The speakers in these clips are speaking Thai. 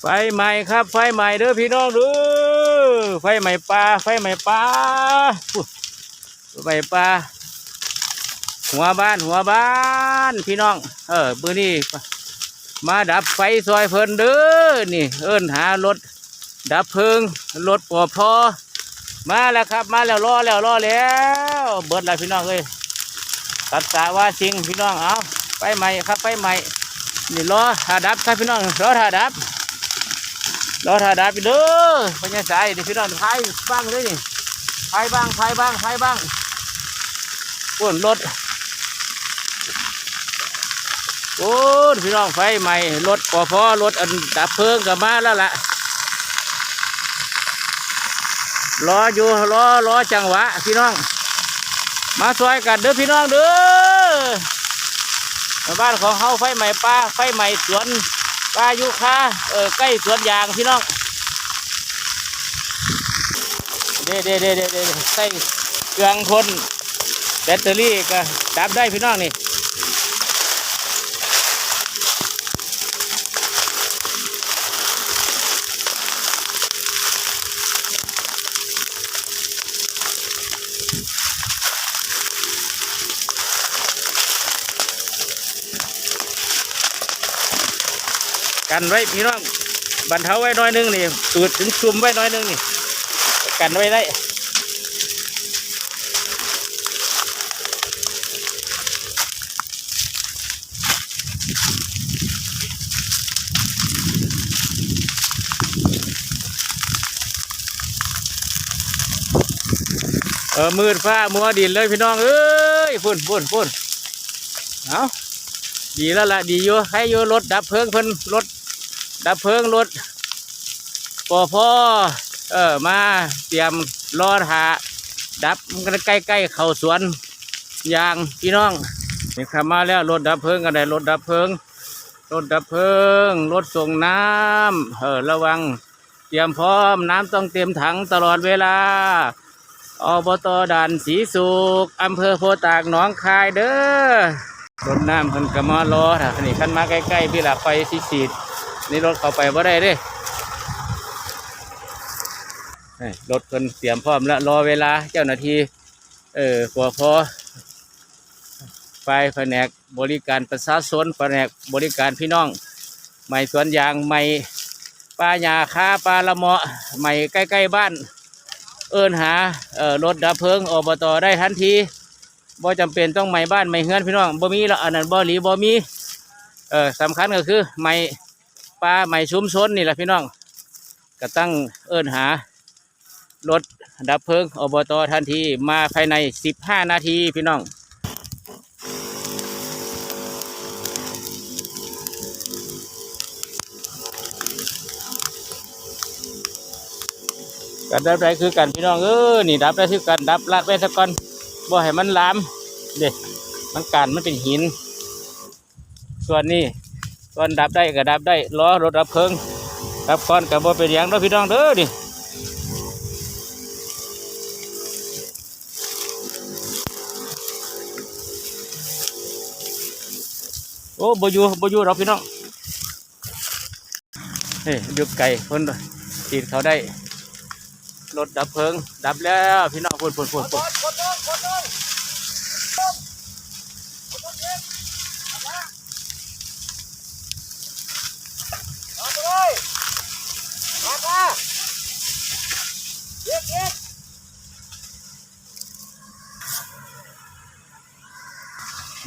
ไฟใหม่ครับ ไฟใหม่เด้อพี่น้องเด้อไฟใหม่ปลาไฟใหม่ปลาไฟใหม่ปลาหัวบ้านหัวบ้านพี่น้อง เออมือนี้มาดับไฟซอยเพิ่นเด้อนี่ เอิ้นหารถดับเพลิงรถปอพอมาแล้วครับ มาแล้วรอแล้วรอแล้วเบิดแล้วพี่น้องเอ้ยตัดสาว่าจริงพี่น้องเอาไฟใหม่ครับไฟใหม่นี่รอถาดับครับพี่น้องรอถาดับ รอถาดับไปเด้อพญาสายนี่พี่น้องพายบ้างเลยนี่พายบ้างพายบ้างพายบ้างปุ่นรถโอ้พี่น้องไฟใหม่รถปอพอรถอันดับเพลิงกับมาแล้วล่ะรออยู่รอรอจังหวะ พี่น้อง มาซอยกันเด้อพี่น้องเด้อบ้านของเฮาไฟใหม่ปลาไฟใหม่สวน ปลายุคาเออใกล้สวนยางพี่น้องเด้เด้เด้เด้เด้ใส่เครื่องคนแบตเตอรี่ก็ดับได้พี่น้องนี่ กันไว้พี่น้องบรรเทาไว้น้อยหนึงนี่ตูดถึงชุมไว้น้อยหนึงนี่ กันไว้ได้เออมืดฟ้ามัวดินเลยพี่น้องเอ้ยพุ่นพุ่นพุ่นเอาดีแล้วล่ะดีอยู่ให้อยู่รถดับเพลิงเพิ่นรถ ดับเพลิงรถปอพอเออมาเตรียมรอหาดับมันก็ใกล้ๆเขาสวนยางพี่น้องนี่ขับมาแล้วรถดับเพลิงกันได้รถดับเพลิงรถดับเพลิงรถส่งน้ำเออระวัง เตรียมพร้อมน้ำต้องเตรียมถังตลอดเวลาอบตด่านสีสุกอำเภอโพตากหนองคายเด้อรถน้ำเพิ่นก็มารอถ้าคันนี้ขันมาใกล้ๆพี่ละไฟสีสีด นี่รถเข้าไปบ่ได้เด้รถเพิ่นเตรียมพร้อมแล้วรอเวลาเจ้าหน้าที่เออปอพอไฟแผนกบริการประชาชนแผนกบริการพี่น้องไม่สวนยางไม่ปลาหญ้าคาปลาละเมาะไม่ใกล้ๆบ้าน เอินหาเอ่อรถดับเพลิงอบตได้ทันทีบ่จำเป็นต้องไหม้บ้านไหม้เฮือนพี่น้องบ่มีแล้วอันนั้นบ่หลีบ่มีเออสำคัญก็คือไหม้ ป่าไหม้ชุมชนนี่แหละพี่น้องก็ตั้งเอินหารถดับเพลิงอบตทันทีมาภายใน 15 นาทีพี่น้องกันดับได้คือกันพี่น้องเออนี่ดับได้คือกันดับลาดไว้สักก่อนบ่ให้มันลามเด็มันการมันเป็นหิน ส่วนนี้ ส่วนดับได้ก็ดับได้ล้อรถดับเพลิงดับก้อนกับบ่เป็นยังเด้อพี่น้องเด้อดิโอ้บอยู่บอยู่เราพี่น้องเฮ้ยดึกไก่คนตีดเขาได้รถดับเพลิง ดับแล้วพี่น้องคนพุ่นพุ่นพุ่น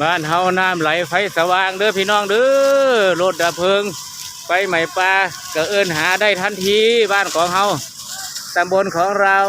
บ้านเฮาน้ำไหลไฟสว่างเด้อพี่น้องเด้อรถดับเพลิงไฟใหม่ปลาก็เอินหาได้ทันทีบ้านของเฮาตำบลของเรา